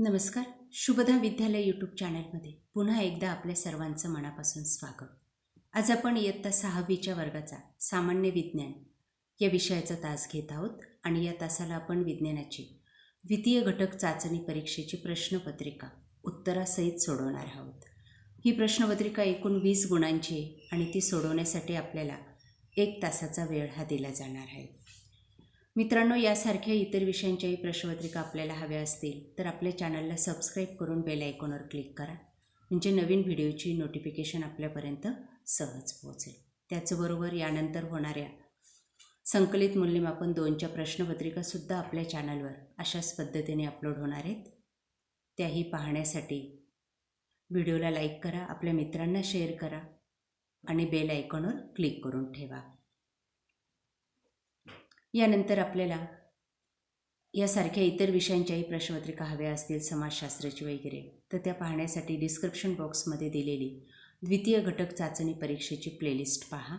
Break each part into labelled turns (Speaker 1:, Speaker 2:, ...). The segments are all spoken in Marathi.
Speaker 1: नमस्कार. शुभदा विद्यालय यूट्यूब चॅनलमध्ये पुन्हा एकदा आपल्या सर्वांचं मनापासून स्वागत. आज आपण इयत्ता सहावीच्या वर्गाचा सामान्य विज्ञान या विषयाचा तास घेत आहोत आणि या तासाला आपण विज्ञानाची द्वितीय घटक चाचणी परीक्षेची प्रश्नपत्रिका उत्तरासहित सोडवणार आहोत. ही प्रश्नपत्रिका एकूण वीस गुणांची आहे आणि ती सोडवण्यासाठी आपल्याला एक तासाचा वेळ हा दिला जाणार आहे. मित्रांनो यासारख्या इतर विषयांच्याही प्रश्नपत्रिका आपल्याला हव्या असतील तर आपल्या चॅनलला सबस्क्राईब करून बेल आयकॉनवर क्लिक करा. म्हणजे नवीन व्हिडिओची नोटिफिकेशन आपल्यापर्यंत सहज पोहोचेल. त्याचबरोबर यानंतर होणाऱ्या संकलित मूल्यमापन दोनच्या प्रश्नपत्रिकासुद्धा आपल्या चॅनलवर अशाच पद्धतीने अपलोड होणार आहेत. त्याही पाहण्यासाठी व्हिडिओला लाईक करा आपल्या मित्रांना शेअर करा आणि बेल आयकॉनवर क्लिक करून ठेवा. यानंतर आपल्याला यासारख्या इतर विषयांच्याही प्रश्नपत्रिका हव्या असतील समाजशास्त्राची वगैरे तर त्या पाहण्यासाठी डिस्क्रिप्शन बॉक्समध्ये दिलेली द्वितीय घटक चाचणी परीक्षेची प्लेलिस्ट पहा.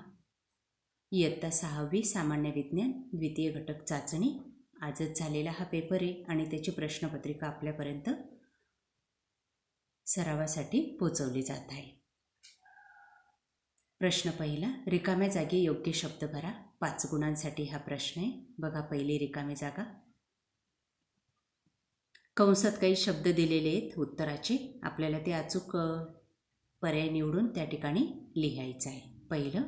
Speaker 1: इयत्ता सहावी सामान्य विज्ञान द्वितीय घटक चाचणी. आजच झालेला हा पेपर आहे आणि त्याची प्रश्नपत्रिका आपल्यापर्यंत सरावासाठी पोचवली जात आहे. प्रश्न पहिला रिकाम्या जागी योग्य शब्द भरा पाच गुणांसाठी हा प्रश्न आहे. बघा पहिली रिकामी जागा. कंसात काही शब्द दिलेले आहेत उत्तराचे. आपल्याला ते अचूक पर्याय निवडून त्या ठिकाणी लिहायचं आहे. पहिलं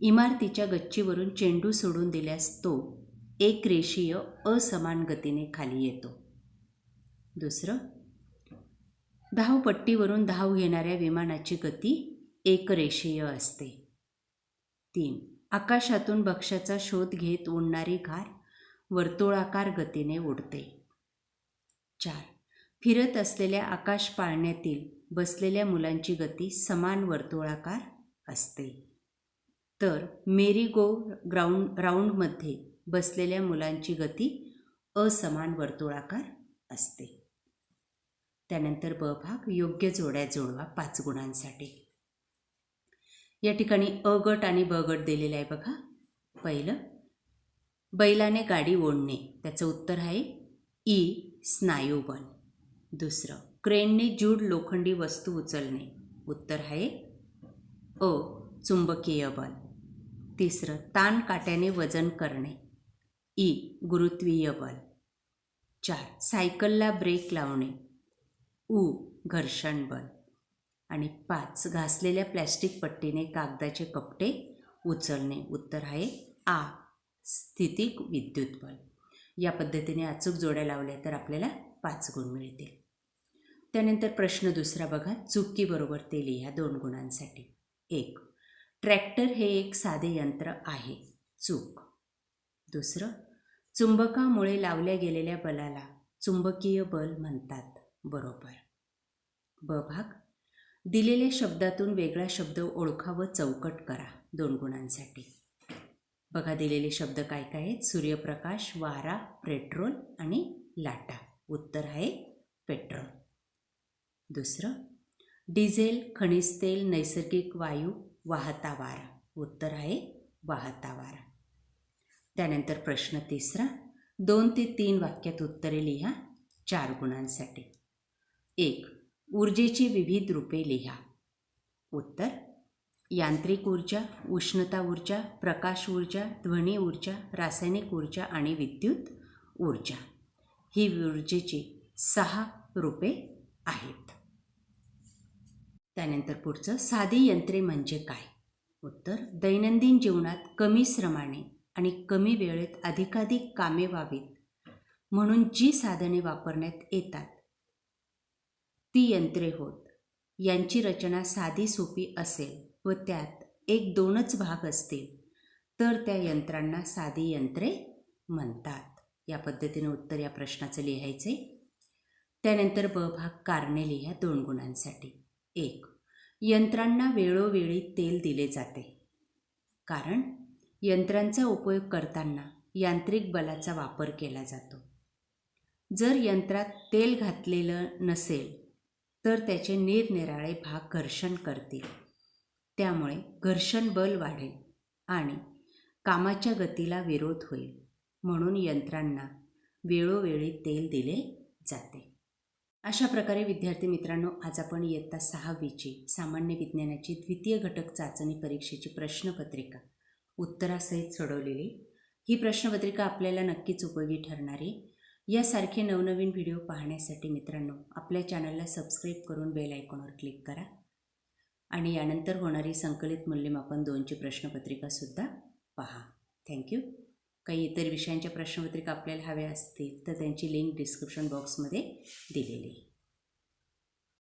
Speaker 1: इमारतीच्या गच्चीवरून चेंडू सोडून दिल्यास तो एक रेषीय असमान गतीने खाली येतो. दुसरं धावपट्टीवरून धाव घेणाऱ्या विमानाची गती एकरेषीय असते. तीन. आकाशातून भक्ष्याचा शोध घेत उडणारी घार वर्तुळाकार गतीने उडते चार. फिरत असलेल्या आकाश पाळण्यातील बसलेल्या मुलांची गती समान वर्तुळाकार असते. तर मेरी गो ग्राउंड राऊंडमध्ये बसलेल्या मुलांची गती असमान वर्तुळाकार असते. त्यानंतर ब भाग योग्य जोड्या जोडवा पाच गुणांसाठी. या ठिकाणी अ गट आणि ब गट दिलेला आहे बघा. पहिलं बैलाने गाडी ओढणे. त्याचं उत्तर आहे ई स्नायूबल. दुसरं क्रेनने जूड लोखंडी वस्तू उचलणे. उत्तर आहे अ चुंबकीय बल. तिसरं ताण काट्याने वजन करणे. ई गुरुत्वीय बल. चार सायकलला ब्रेक लावणे. उ घर्षण बल. आणि पाच घासलेल्या प्लॅस्टिक पट्टीने कागदाचे कपटे उचलणे. उत्तर आहे आ स्थितिक विद्युत बल. या पद्धतीने अचूक जोड्या लावल्या तर आपल्याला पाच गुण मिळतील. त्यानंतर प्रश्न दुसरा बघा. चुकी बरोबर ते लिहा दोन गुणांसाठी. एक ट्रॅक्टर हे एक साधे यंत्र आहे. चूक. दुसरं चुंबकामुळे लावल्या गेलेल्या बलाला चुंबकीय बल म्हणतात. बरोबर. ब भाग दिलेल्या शब्दातून वेगळा शब्द ओळखा व चौकट करा दोन गुणांसाठी. बघा दिलेले शब्द काय काय आहेत? सूर्यप्रकाश वारा पेट्रोल आणि लाटा. उत्तर आहे पेट्रोल. दुसरं डिझेल खनिज तेल नैसर्गिक वायू वाहता वारा. उत्तर आहे वाहता वारा. त्यानंतर प्रश्न तिसरा दोन ते तीन वाक्यात उत्तरे लिहा चार गुणांसाठी. एक ऊर्जेची विविध रूपे लिहा. उत्तर यांत्रिक ऊर्जा उष्णता ऊर्जा प्रकाश ऊर्जा ध्वनी ऊर्जा रासायनिक ऊर्जा आणि विद्युत ऊर्जा. ही ऊर्जेची सहा रूपे आहेत. त्यानंतर पुढचं साधी यंत्रे म्हणजे काय? उत्तर दैनंदिन जीवनात कमी श्रमाने आणि कमी वेळेत अधिकाधिक कामे व्हावीत. म्हणून जी साधने वापरण्यात येतात ती यंत्रे होत. यांची रचना साधी सोपी असेल व त्यात एक दोनच भाग असतील तर त्या यंत्रांना साधी यंत्रे म्हणतात. या पद्धतीने उत्तर या प्रश्नाचं लिहायचे त्यानंतर ब भाग कारणे लिहा दोन गुणांसाठी. एक यंत्रांना वेळोवेळी तेल दिले जाते. कारण यंत्रांचा उपयोग करताना यांत्रिक बलाचा वापर केला जातो. जर यंत्रात तेल घातलेलं नसेल तर त्याचे निरनिराळे भाग घर्षण करतील. त्यामुळे घर्षण बल वाढेल आणि कामाच्या गतीला विरोध होईल म्हणून यंत्रांना वेळोवेळी तेल दिले जाते. अशा प्रकारे विद्यार्थी मित्रांनो आज आपण इयत्ता सहावीची सामान्य विज्ञानाची द्वितीय घटक चाचणी परीक्षेची प्रश्नपत्रिका उत्तरासहित सोडवलेली. ही प्रश्नपत्रिका आपल्याला नक्कीच उपयोगी ठरणारी यासारखे नवनवीन व्हिडिओ पाहण्यासाठी मित्रांनो आपल्या चॅनलला सबस्क्राईब करून बेल आयकॉनवर क्लिक करा. आणि यानंतर होणारी संकलित मूल्यमापन दोनची प्रश्नपत्रिकासुद्धा पहा. थँक्यू काही इतर विषयांच्या प्रश्नपत्रिका आपल्याला हव्या असतील तर त्यांची लिंक डिस्क्रिप्शन बॉक्समध्ये दिलेली आहे.